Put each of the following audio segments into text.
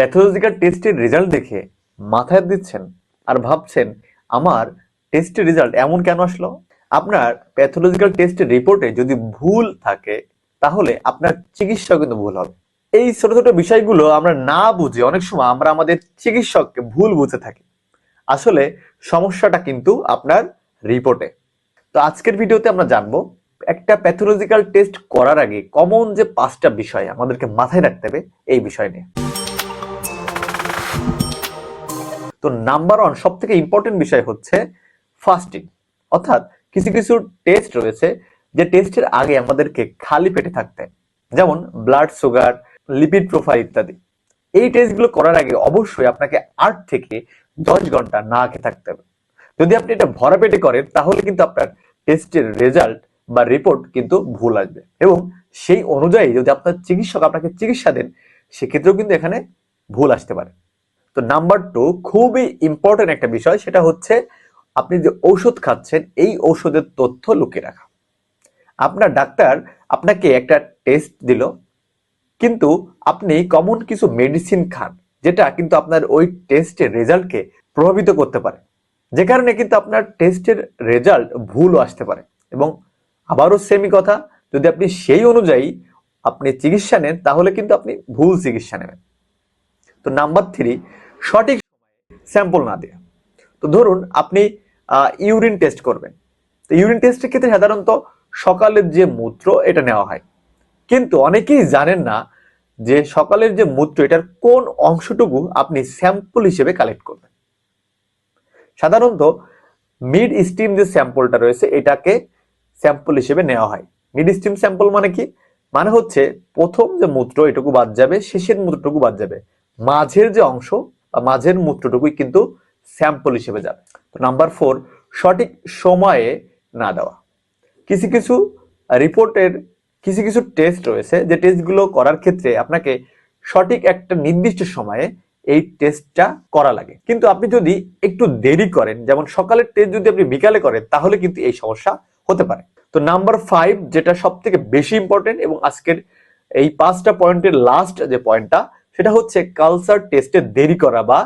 Pathological টেস্টের result দেখে মাথায় দিচ্ছেন আর ভাবছেন, আমার টেস্টের রেজাল্ট এমন কেন আসলো? আপনার প্যাথোলজিক্যাল টেস্টের রিপোর্টে যদি ভুল থাকে, তাহলে আপনার চিকিৎসা কিন্তু ভুল হবে। এই ছোট ছোট বিষয়গুলো আমরা না বুঝে অনেক সময় আমরা আমাদের চিকিৎসককে ভুল বুঝে থাকি। আসলে সমস্যাটা কিন্তু আপনার রিপোর্টে তো আজকের ভিডিওতে আমরা জানব, একটা প্যাথোলজিক্যাল টেস্ট করার আগে কমন যে পাঁচটা বিষয় আমাদেরকে মাথায় রাখতে হবে, এই বিষয় নিয়ে। তো নাম্বার ওয়ান সব থেকে ইম্পর্টেন্ট বিষয় হচ্ছে ফাস্টিং অর্থাৎ কিছু কিছু টেস্ট রয়েছে যে টেস্টের আগে আমাদেরকে খালি পেটে থাকতে যেমন ব্লাড সুগার লিপিড প্রোফাইল ইত্যাদি। এই টেস্টগুলো করার আগে অবশ্যই আপনাকে আট থেকে দশ ঘণ্টা না খেয়ে থাকতে হবে। যদি আপনি এটা ভরা পেটে করেন, তাহলে কিন্তু আপনার টেস্টের রেজাল্ট বা রিপোর্ট কিন্তু ভুল আসবে। এবং সেই অনুযায়ী যদি আপনার চিকিৎসক আপনাকে চিকিৎসা দেন, সেক্ষেত্রেও কিন্তু এখানে ভুল আসতে পারে। তো নাম্বার টু খুবই ইম্পর্টেন্ট একটা বিষয়, সেটা হচ্ছে আপনি যে ঔষধ খাচ্ছেন, এই ঔষধের তথ্য লুকিয়ে রাখা। আপনার ডাক্তার আপনাকে একটা টেস্ট দিল, কিন্তু আপনি কমন কিছু মেডিসিন খান, যেটা কিন্তু আপনার ওই টেস্টের রেজাল্টকে প্রভাবিত করতে পারে। যে কারণে কিন্তু আপনার টেস্টের রেজাল্ট ভুলও আসতে পারে। এবং আবারও সেমই কথা, যদি আপনি সেই অনুযায়ী আপনি চিকিৎসা নেন, তাহলে কিন্তু আপনি ভুল চিকিৎসা নেবেন। তো নাম্বার থ্রি, সঠিক স্যাম্পল না দেওয়া তো ধরুন আপনি ইউরিন টেস্ট করবেন। তো ইউরিন টেস্টের ক্ষেত্রে সাধারণত সকালের যে মূত্র, এটা নেওয়া হয়। কিন্তু অনেকেই জানেন না যে সকালের যে মূত্র, এটার কোন অংশটুকু আপনি স্যাম্পল হিসেবে কালেক্ট করবেন। সাধারণত মিড স্টিম যে স্যাম্পলটা রয়েছে, এটাকে স্যাম্পল হিসেবে নেওয়া হয়। মিড স্টিম স্যাম্পল মানে কি? মানে হচ্ছে প্রথম যে মূত্র, এটুকু বাদ যাবে, শেষের মূত্রটুকু বাদ যাবে। মাঝের যে অংশ বা মাঝের মূত্রটুকুই কিন্তু স্যাম্পল হিসেবে যাবে। তো নাম্বার ফোর সঠিক সময়ে না দেওয়া। কিছু কিছু রিপোর্টের কিছু কিছু টেস্ট রয়েছে, যে টেস্টগুলো করার ক্ষেত্রে আপনাকে সঠিক একটা নির্দিষ্ট সময়ে এই টেস্টটা করা লাগে। কিন্তু আপনি যদি একটু দেরি করেন, যেমন সকালের টেস্ট যদি আপনি বিকালে করেন, তাহলে কিন্তু এই সমস্যা হতে পারে। তো নাম্বার ফাইভ যেটা সব থেকে বেশি ইম্পর্টেন্ট এবং আজকের এই পাঁচটা পয়েন্টের লাস্ট যে পয়েন্টটা সেটা হচ্ছে কালসার টেস্টে দেরি করা বা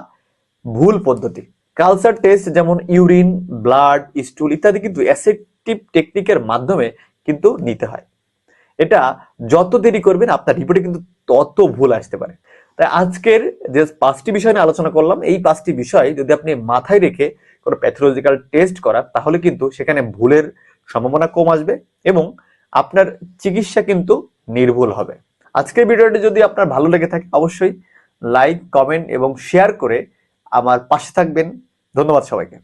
ভুল পদ্ধতি। কালসার টেস্ট যেমন ইউরিন ব্লাড স্টুল ইত্যাদি কিন্তু অ্যাসেপ্টিভ টেকনিকের মাধ্যমে কিন্তু নিতে হয়। এটা যত দেরি করবেন আপনার রিপোর্টে কিন্তু তত ভুল আসতে পারে। তাই আজকের যে পাঁচটি বিষয় নিয়ে আলোচনা করলাম, এই পাঁচটি বিষয় যদি আপনি মাথায় রেখে কোনো প্যাথোলজিক্যাল টেস্ট করার তাহলে কিন্তু সেখানে ভুলের সম্ভাবনা কম আসবে এবং আপনার চিকিৎসা কিন্তু নির্ভুল হবে। আজকের ভিডিওটি যদি আপনার ভালো লেগে থাকে, অবশ্যই লাইক, কমেন্ট এবং শেয়ার করে আমার পাশে থাকবেন। ধন্যবাদ সবাইকে।